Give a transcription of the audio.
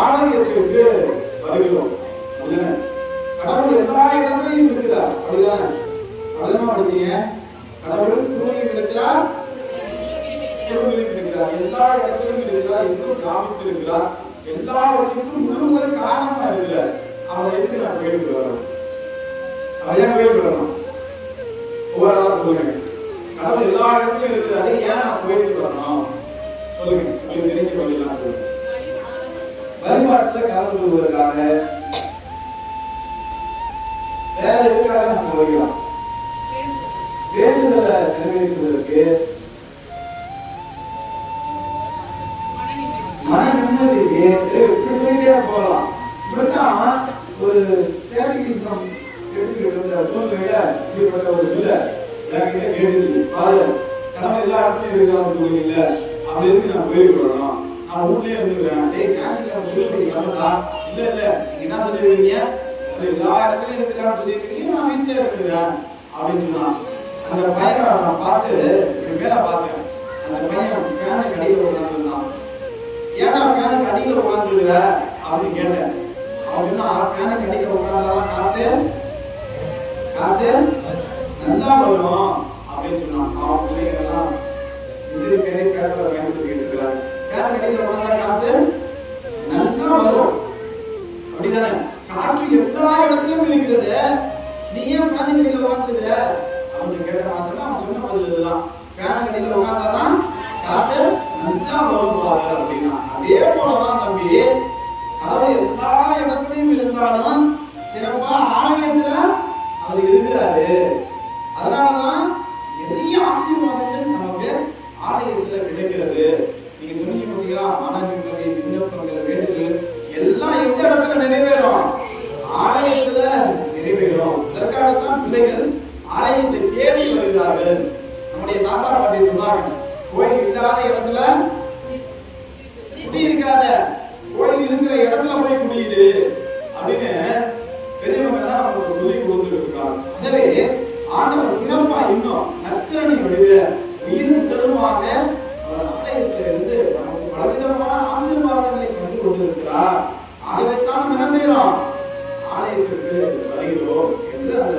ஆலயத்திற்கு வருகிறோம். கடவுள் எல்லா இடத்துலையும் இருக்கிறார். அப்படிதானே? அதெல்லாம் படிச்சீங்க கடவுள் தூணில் இருக்கிறார். தூணில் இருக்கிறார். எல்லா இடத்திலும் இருக்கிறார். இன்னும் கிராமத்தில் இருக்கிறார். எல்லாவற்றிற்கும் முழுவதும் காரணமா இருக்கிறார். அவனை எதுக்கு நான் வேண்டுக்கு வரணும் அவன் ஏன் வேண்டுக்கு வரணும் ஒவ்வொரு சொல்லுங்க. கடவுள் எல்லா இடத்துலயும் இருக்கிறாரு. ஏன் நான் கோயிலுக்கு வரணும் சொல்லுங்க. உங்களுக்கு தெரிஞ்ச பதிலாம் வேற எதுக்காக நம்ம வைக்கலாம் வேண்டுதலை நிறைவேற்றுவதற்கு மன நிம்மதிக்கு இப்படி சொல்லிட்டே போகலாம். இப்படித்தான் ஒரு தேவகிசம் எடுத்துக்கிட்டு இருந்த சூழ்நிலையில ஈடுபட்ட ஒரு இல்ல என்கிட்ட கேட்டுச்சு பாரு கடமை எல்லா இடத்துலயும் இருக்கிறவங்க இல்ல அப்படி இருக்கு நான் போய் விடணும் நான் ஊர்லயே இருந்துக்கிறேன் டேய் கேன்டீன்ல சொல்லி கலந்தா இல்ல இல்ல நீங்க என்ன சொல்லிருக்கீங்க அப்படி எல்லா இடத்துலயும் இருக்கிறான்னு சொல்லியிருக்கீங்க நான் வீட்டுல இருக்கிறேன் அப்படின்னு சொன்னான் அந்த பையனை நான் பார்த்து என் மேல பார்த்தேன் அந்த பையன் ஃபேனுக்கு அடியில் உட்காந்துருந்தான் ஏன்னா ஃபேனுக்கு அடியில் உட்காந்துருக்க அப்படின்னு கேட்டேன் அப்படின்னா சொன்னா ஃபேனுக்கு அடியில் உட்காந்தாதான் காத்து காத்து நல்லா வரும் இருக்கிறார் ஃபேனுக்கு அடியில் காத்து நல்லா வரும். அப்படிதானே? காற்று எல்லா இடத்துலயும் இருக்கிறது நீ ஏன் ஃபேனுக்கு உட்காந்துருக்கிற அப்படின்னு கேட்ட மாத்திரம் அவன் சொன்ன பதில் இதுதான். ஃபேனுக்கு அடியில் உட்காந்தாதான் காத்து நல்லா வருவாங்க அப்படின்னா. அதே போலதான் தம்பி கடவுள் எல்லா இடத்துலயும் இருந்தாலும் சிறப்பா ஆலயத்துல அவர் இருக்கிறாரு. அதனாலதான் நிறைய ஆசீர்வாதங்கள் நமக்கு ஆலயத்துல கிடைக்கிறது. கூடாது நம்முடைய தாத்தா பாட்டி சொன்னாங்க கோயில் இல்லாத இடத்துல குடி இருக்காத கோயில் இருக்கிற இடத்துல போய் குடியுது அப்படின்னு பெரியவங்க தான் நமக்கு சொல்லி கொடுத்துட்டு இருக்காங்க எனவே ஆண்டவர் சிறப்பா இன்னும் நத்திரனை வடிவ உயிரும் தெருவாக ஆலயத்திலிருந்து நமக்கு பலவிதமான ஆசீர்வாதங்களை கொண்டு கொண்டிருக்கிறார். ஆகவே தான் நம்ம என்ன செய்யறோம்? ஆலயத்திற்கு வருகிறோம் என்று அந்த